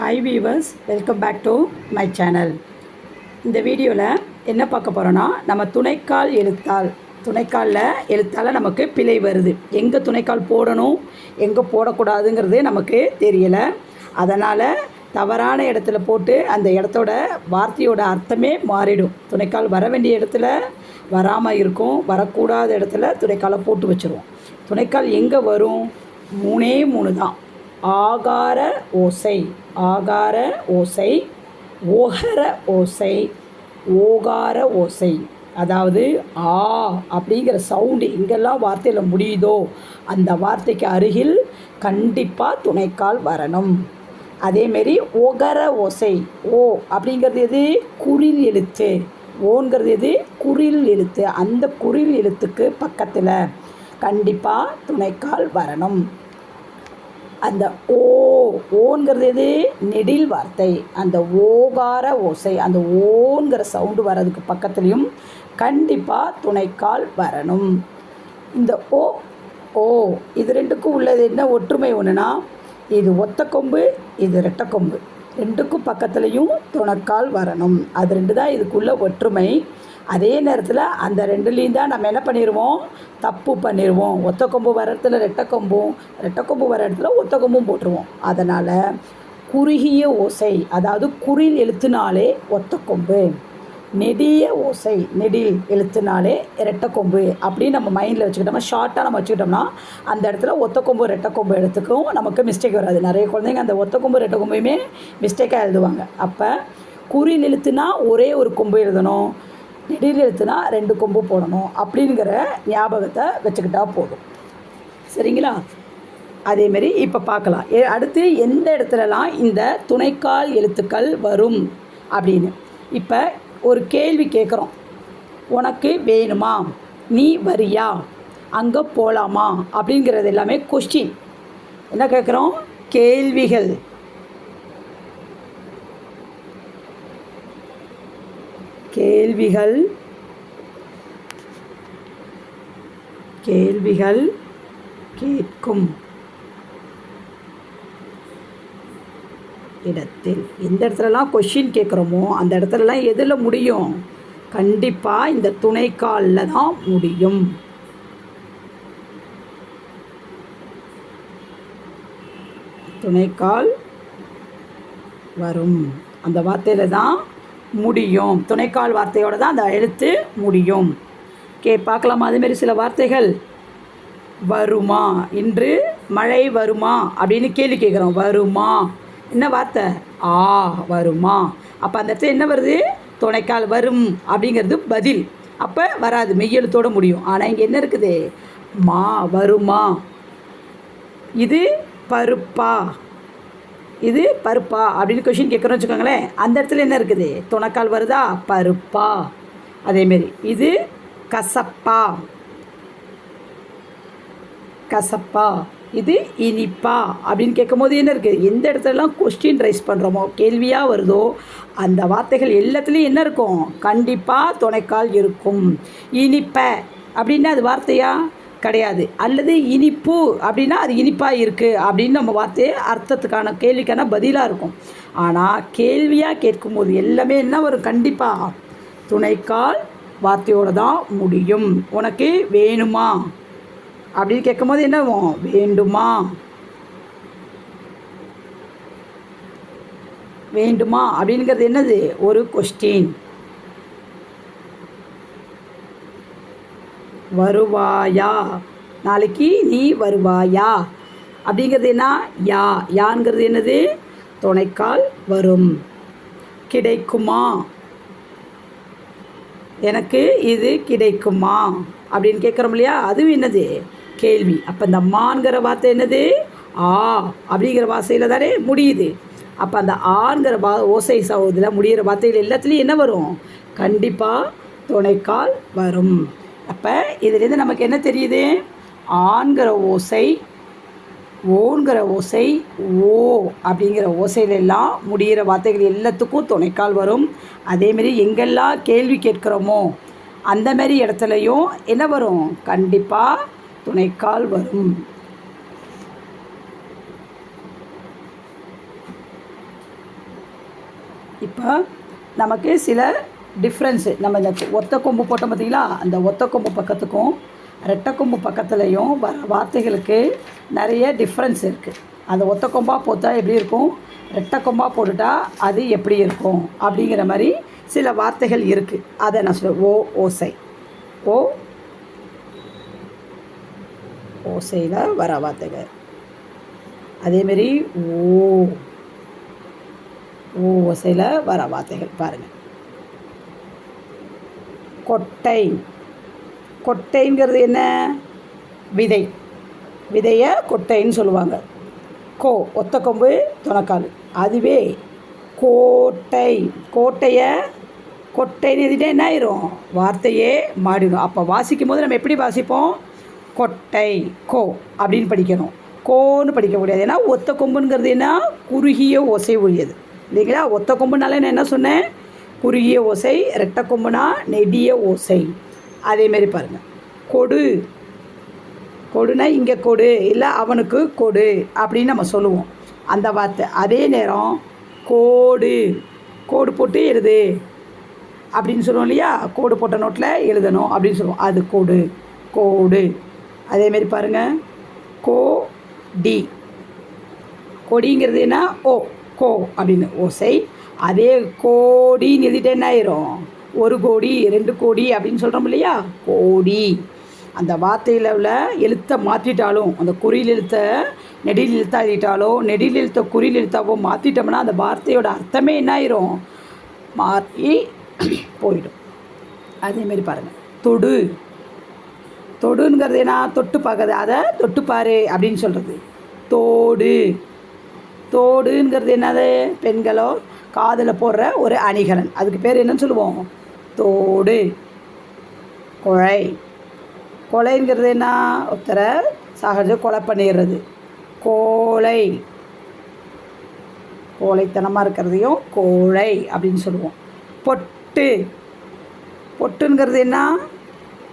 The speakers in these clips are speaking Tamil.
Hi viewers welcome back to my channel இந்த வீடியோவில் என்ன பார்க்க போகிறோன்னா நம்ம துணைக்கால் எழுத்தால் துணைக்காலில் எழுத்தால் நமக்கு பிழை வருது. எங்கே துணைக்கால் போடணும் எங்கே போடக்கூடாதுங்கிறது நமக்கு தெரியலை. அதனால் தவறான இடத்துல போட்டு அந்த இடத்தோட வார்த்தையோட அர்த்தமே மாறிடும். துணைக்கால் வர வேண்டிய இடத்துல வராமல் இருக்கும் வரக்கூடாத இடத்துல துணைக்காலை போட்டு வச்சுருவோம். துணைக்கால் எங்கே வரும்? மூணே மூணு தான். ஆகார ஓசை ஆகார ஓசை ஓகர ஓசை ஓகார ஓசை. அதாவது ஆ அப்படிங்கிற சவுண்டு எங்கெல்லாம் வார்த்தையில் முடியுதோ அந்த வார்த்தைக்கு அருகில் கண்டிப்பாக துணைக்கால் வரணும். அதேமாரி ஒகர ஓசை ஓ அப்படிங்கிறது எது? குறில் எழுத்து. ஓங்கிறது எது? குறில் எழுத்து. அந்த குறில் எழுத்துக்கு பக்கத்தில் கண்டிப்பாக துணைக்கால் வரணும். அந்த ஓ ஓங்கிறது எது? நெடில் வார்த்தை. அந்த ஓகார ஓசை அந்த ஓங்கிற சவுண்டு வர்றதுக்கு பக்கத்துலேயும் கண்டிப்பாக துணைக்கால் வரணும். இந்த ஓ ஓ இது ரெண்டுக்கும் உள்ளது என்ன ஒற்றுமை ஒன்றுனா இது ஒத்த கொம்பு இது ரெட்டை கொம்பு. ரெண்டுக்கும் பக்கத்துலேயும் துணைக்கால் வரணும். அது ரெண்டு தான் இதுக்குள்ள ஒற்றுமை. அதே நேரத்தில் அந்த ரெண்டுலேயும் தான் நம்ம என்ன பண்ணிடுவோம் தப்பு பண்ணிடுவோம் ஒத்த கொம்பு வர இடத்துல ரெட்டை கொம்பும் ரெட்டை கொம்பு வர இடத்துல ஒத்த கொம்பும் போட்டுருவோம். அதனால் குறுகிய ஓசை அதாவது குறில் எழுத்துனாலே ஒத்த கொம்பு நெடிய ஓசை நெடில் எழுத்துனாலே ரெட்டை கொம்பு அப்படின்னு நம்ம மைண்டில் வச்சுக்கிட்டோம்னா ஷார்ட்டாக நம்ம வச்சுக்கிட்டோம்னா அந்த இடத்துல ஒத்த கொம்பு ரெட்டை கொம்பு நமக்கு மிஸ்டேக் வராது. நிறைய குழந்தைங்க அந்த ஒத்தக்கொம்பு கொம்பு ரெட்டை மிஸ்டேக்காக எழுதுவாங்க. அப்போ குறில் எழுத்துனா ஒரே ஒரு கொம்பு எழுதணும். நெடில் எழுத்துனா ரெண்டு கொம்பு போடணும் அப்படிங்கிற ஞாபகத்தை வச்சுக்கிட்டா போதும். சரிங்களா? அதேமாரி இப்போ பார்க்கலாம் ஏ அடுத்து எந்த இடத்துலலாம் இந்த துணைக்கால் எழுத்துக்கள் வரும் அப்படின்னு. இப்போ ஒரு கேள்வி கேட்குறோம் உனக்கு வேணுமா? நீ வரியா? அங்கே போகலாமா அப்படிங்கிறது எல்லாமே கொஸ்டின் என்ன கேட்குறோம் கேள்விகள். கேள்விகள் கேள்விகள் கேட்கும் இடத்தில். எந்த இடத்துலலாம் கொஷின் கேட்குறோமோ அந்த இடத்துலலாம் எதில் முடியும்? கண்டிப்பாக இந்த துணைக்காலில் தான் முடியும். துணைக்கால் வரும். அந்த வார்த்தையில் தான் முடியும். துணைக்கால் வார்த்தையோட தான் அந்த எழுத்து முடியும். கே பார்க்கலாமா? அதேமாரி சில வார்த்தைகள். வருமா? இன்று மழை வருமா? அப்படின்னு கேள்வி கேட்குறோம். வருமா? என்ன வார்த்தை? ஆ வருமா? அப்போ அந்த இடத்துல என்ன வருது? துணைக்கால் வரும் அப்படிங்கிறது பதில். அப்போ வராது. மெய்யெழுத்தோட முடியும். ஆனால் இங்கே என்ன இருக்குது? மா வருமா? இது பருப்பா. இது பருப்பா அப்படின்னு கொஷின் கேட்குறோம் வச்சுக்கோங்களேன். அந்த இடத்துல என்ன இருக்குது? துணைக்கால் வருதா? பருப்பா. அதேமாரி இது கசப்பா. கசப்பா. இது இனிப்பா அப்படின்னு கேட்கும்போது என்ன இருக்குது எந்த இடத்துலலாம் கொஸ்டின் ரைஸ் பண்ணுறோமோ கேள்வியாக வருதோ அந்த வார்த்தைகள் எல்லாத்துலேயும் என்ன இருக்கும்? கண்டிப்பாக துணைக்கால் இருக்கும். இனிப்ப. அப்படின்னா அது வார்த்தையா? கிடையாது. அல்லது இனிப்பு அப்படின்னா அது இனிப்பாக இருக்குது அப்படின்னு நம்ம வார்த்தையை அர்த்தத்துக்கான கேள்விக்கான பதிலாக இருக்கும். ஆனால் கேள்வியாக கேட்கும்போது எல்லாமே என்ன வரும்? கண்டிப்பாக துணைக்கால் வார்த்தையோடு தான் முடியும். உனக்கு வேணுமா? அப்படின்னு கேட்கும்போது என்ன வேண்டுமா? வேண்டுமா அப்படிங்கிறது என்னது? ஒரு கொஸ்டின் வருவாயா? நாளைக்கு நீ வருவாயா? அப்படிங்கிறது என்ன யா. யாங்கிறது என்னது? துணைக்கால் வரும். கிடைக்குமா? எனக்கு இது கிடைக்குமா? அப்படின்னு கேட்குறோம் இல்லையா? அதுவும் என்னது? கேள்வி. அப்போ இந்த மான்கிற வார்த்தை என்னது? ஆ. அப்படிங்கிற வார்த்தையில் தானே முடியுது. அப்போ அந்த ஆண்கிற வா ஓசை சவுதில் முடிகிற வார்த்தைகள் எல்லாத்துலேயும் என்ன வரும்? கண்டிப்பாக துணைக்கால் வரும். அப்போ இதுலேருந்து நமக்கு என்ன தெரியுது? ஆண்கிற ஓசை ஓங்கிற ஓசை ஓ அப்படிங்கிற ஓசையிலெல்லாம் முடிகிற வார்த்தைகள் எல்லாத்துக்கும் துணைக்கால் வரும். அதேமாரி எங்கெல்லாம் கேள்வி கேட்குறோமோ அந்த மாதிரி இடத்துலையும் என்ன வரும்? கண்டிப்பாக துணைக்கால் வரும். இப்போ நமக்கு சில டிஃப்ரென்ஸு நம்ம இந்த ஒத்த கொம்பு போட்டோம் பார்த்தீங்களா? அந்த ஒத்த கொம்பு பக்கத்துக்கும் ரெட்டை கொம்பு பக்கத்துலேயும் வர வார்த்தைகளுக்கு நிறைய டிஃப்ரென்ஸ் இருக்குது அந்த ஒத்த கொம்பாக போட்டா எப்படி இருக்கும்? ரெட்டை கொம்பாக போட்டுட்டா அது எப்படி இருக்கும்? அப்படிங்கிற மாதிரி சில வார்த்தைகள் இருக்குது அதை நான் சொல்ல ஓ ஓசை. ஓ ஓசையில் வர வார்த்தைகள். அதேமாரி ஓ ஓ ஓசையில் வர வார்த்தைகள் பாருங்கள் கொட்டை. கொட்டைங்கிறது என்ன? விதை. விதையை கொட்டைன்னு சொல்லுவாங்க. கோ ஒத்த கொம்பு துணக்கால். அதுவே கோட்டை. கோட்டையை கொட்டைன்னு எழுதிட்டா என்ன ஆயிரும்? வார்த்தையே மாறிடும். அப்போ வாசிக்கும் போது நம்ம எப்படி வாசிப்போம்? கொட்டை கோ அப்படின்னு படிக்கணும். கோன்னு படிக்க முடியாது. ஏன்னா ஒத்த கொம்புங்கிறது என்ன? குறுகிய ஒசை ஒழியது இல்லைங்களா? ஒத்த கொம்புனால நான் என்ன சொன்னேன்? குறுகிய ஓசை ரெட்டை கொம்புனா நெடிய ஓசை. அதேமாரி பாருங்கள் கொடு. கொடுனா இங்கே கொடு இல்லை அவனுக்கு கொடு அப்படின்னு நம்ம சொல்லுவோம். அந்த வார்த்தை. அதே நேரம் கோடு. கோடு போட்டு எழுது அப்படின்னு சொல்லுவோம் இல்லையா? கோடு போட்ட நோட்டில் எழுதணும் அப்படின்னு சொல்லுவோம். அது கோடு. கோடு. அதேமாரி பாருங்கள் கோ டி. கொடிங்கிறது என்ன? ஓ கோ அப்படின்னு. ஓசை. அதே கோடின்னு எழுதிட்டு என்ன ஆயிரும்? ஒரு கோடி ரெண்டு கோடி அப்படின்னு சொல்கிறோம் இல்லையா? கோடி. அந்த வார்த்தையில் உள்ள எழுத்தை மாற்றிட்டாலும் அந்த குறியில் எழுத்தை நெடில் எழுத்தா எழுதிட்டாலோ நெடில் எழுத்த குறியில் எழுத்தாவோ மாற்றிட்டோம்னா அந்த வார்த்தையோட அர்த்தமே என்ன ஆயிரும்? மாற்றி போயிடும். அதேமாரி பாருங்கள் தொடு. தொடுங்கிறது என்ன? தொட்டு பார்க்குறது அதை தொட்டு பாரு அப்படின்னு சொல்கிறது தோடு. தோடுங்கிறது என்னது? பெண்களோ காதில் போடுற ஒரு அணிகலன். அதுக்கு பேர் என்னன்னு சொல்லுவோம்? தோடு. குழை. கொலைங்கிறது என்ன? ஒருத்தரை சகஜ கொலை பண்ணிடுறது. கோழை. கோழைத்தனமாக இருக்கிறதையும் கோழை அப்படின்னு சொல்லுவோம். பொட்டு. பொட்டுங்கிறது என்ன?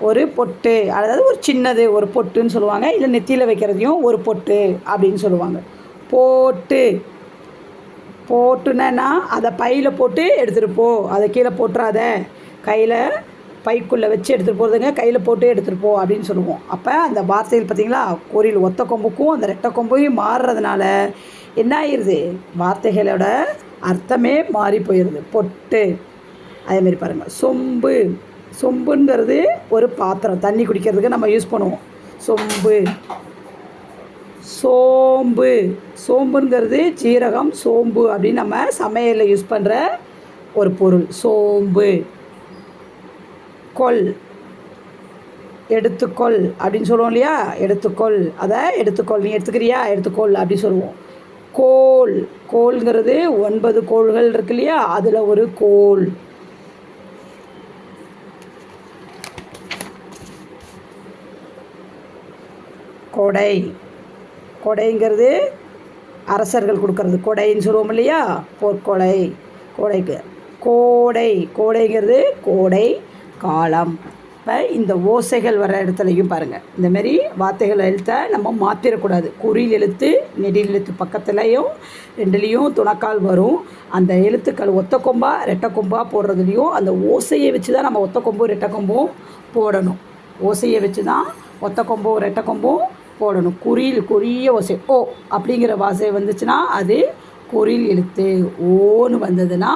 ஒரு பொட்டு. அதாவது ஒரு சின்னது ஒரு பொட்டுன்னு சொல்லுவாங்க. இல்லை நெத்தியில் வைக்கிறதையும் ஒரு பொட்டு அப்படின்னு சொல்லுவாங்க. போட்டு. போட்டுனா அதை பையில் போட்டு எடுத்துகிட்டு போ. அதை கீழே போட்டுறாத. கையில் பைக்குள்ளே வச்சு எடுத்துகிட்டு போகிறதுங்க கையில் போட்டு எடுத்துகிட்டு போ அப்படின்னு சொல்லுவோம். அப்போ அந்த வார்த்தைகள் பார்த்திங்களா? கோரியில் ஒத்த கொம்புக்கும் அந்த ரெட்டை கொம்பையும் மாறுறதுனால என்ன ஆயிடுது வார்த்தைகளோட அர்த்தமே மாறி போயிடுது பொட்டு. அதேமாரி பாருங்கள் சொம்பு. சொம்புங்கிறது ஒரு பாத்திரம். தண்ணி குடிக்கிறதுக்கு நம்ம யூஸ் பண்ணுவோம். சொம்பு. சோம்பு. சோம்புங்கிறது சீரகம் சோம்பு அப்படின்னு நம்ம சமையலில் யூஸ் பண்ணுற ஒரு பொருள். சோம்பு. கொல். எடுத்துக்கொள் அப்படின்னு சொல்லுவோம் இல்லையா? எடுத்துக்கொள். அதை எடுத்துக்கொள். நீ எடுத்துக்கிறியா? எடுத்துக்கொள் அப்படின்னு சொல்லுவோம். கோல். கோல்ங்கிறது ஒன்பது கோள்கள் இருக்கு இல்லையா? அதில் ஒரு கோல். கொடை. கொடைங்கிறது அரசர்கள் கொடுக்கறது. கொடைன்னு சொல்லுவோம் இல்லையா? போர்க்கொடை கோடைக்கு. கோடை. கோடைங்கிறது கோடை காலம். இப்போ இந்த ஓசைகள் வர இடத்துலையும் பாருங்கள் இந்தமாரி வார்த்தைகள் எழுத்த நம்ம மாற்றிடக்கூடாது குறியில் எழுத்து நெடில் எழுத்து பக்கத்துலேயும் ரெண்டுலேயும் துணக்கால் வரும். அந்த எழுத்துக்கள் ஒத்த கொம்பா ரெட்டை கொம்பாக போடுறதுலையும் அந்த ஓசையை வச்சு தான் நம்ம ஒத்த கொம்பும் ரெட்டை கொம்பும் போடணும். ஓசையை வச்சு தான் ஒத்த கொம்பும் ரெட்டை கொம்பும் போடணும். குறியில் குறிய ஓசை. ஓ அப்படிங்கிற வாசை வந்துச்சுன்னா அது குறில் எழுத்து. ஓன்னு வந்ததுன்னா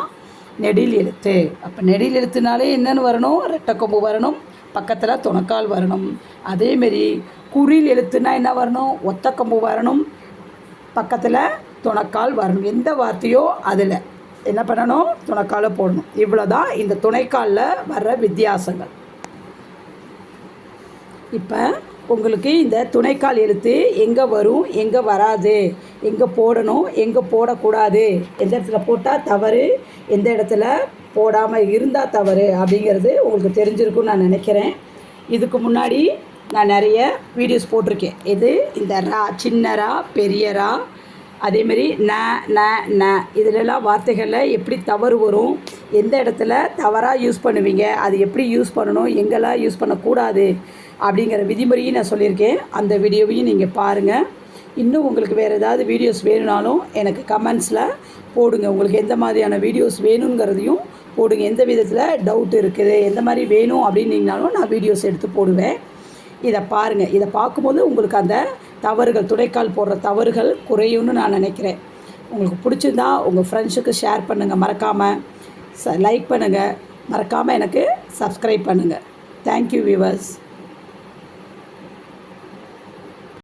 நெடில் எழுத்து. அப்போ நெடில் எழுத்துனாலே என்னென்னு வரணும்? ரெட்டக்கொம்பு வரணும். பக்கத்தில் துணக்கால் வரணும். அதேமாரி குறில் எழுத்துனா என்ன வரணும்? ஒத்தக்கொம்பு வரணும். பக்கத்தில் துணக்கால் வரணும். எந்த வார்த்தையோ அதில். என்ன பண்ணணும்? துணைக்காலை போடணும். இவ்வளோ தான் இந்த துணைக்காலில் வர்ற வித்தியாசங்கள். இப்போ உங்களுக்கு இந்த துணைக்கால் எழுத்து எங்கே வரும் எங்கே வராது எங்கே போடணும் எங்கே போடக்கூடாது. எந்த இடத்துல போட்டால் தவறு எந்த இடத்துல போடாமல் இருந்தால் தவறு அப்படிங்கிறது உங்களுக்கு தெரிஞ்சிருக்கும்னு நான் நினைக்கிறேன். இதுக்கு முன்னாடி நான் நிறைய வீடியோஸ் போட்டிருக்கேன். இது இந்த ரா சின்னரா பெரியரா அதேமாரி ந ந ந. இதிலெல்லாம் வார்த்தைகளில் எப்படி தவறு வரும் எந்த இடத்துல தவறாக யூஸ் பண்ணுவீங்க அது எப்படி யூஸ் பண்ணணும் எங்கெல்லாம் யூஸ் பண்ணக்கூடாது அப்படிங்கிற விதிமுறையும் நான் சொல்லியிருக்கேன். அந்த வீடியோவையும் நீங்கள் பாருங்கள் இன்னும் உங்களுக்கு வேறு ஏதாவது வீடியோஸ் வேணும்னாலும் எனக்கு கமெண்ட்ஸில் போடுங்க. உங்களுக்கு எந்த மாதிரியான வீடியோஸ் வேணுங்கிறதையும் போடுங்க. எந்த விதத்தில் டவுட் இருக்குது எந்த மாதிரி வேணும் அப்படின்னீங்கனாலும் நான் வீடியோஸ் எடுத்து போடுவேன். இதை பாருங்கள் இதை பார்க்கும்போது உங்களுக்கு அந்த தவறுகள் துடைக்கால் போடுற தவறுகள் குறையும்னு நான் நினைக்கிறேன். உங்களுக்கு பிடிச்சிருந்தா உங்கள் ஃப்ரெண்ட்ஸுக்கு ஷேர் பண்ணுங்கள் மறக்காமல் ச லைக் பண்ணுங்கள் மறக்காமல் எனக்கு சப்ஸ்கிரைப் பண்ணுங்கள் தேங்க்யூ வியூவர்ஸ்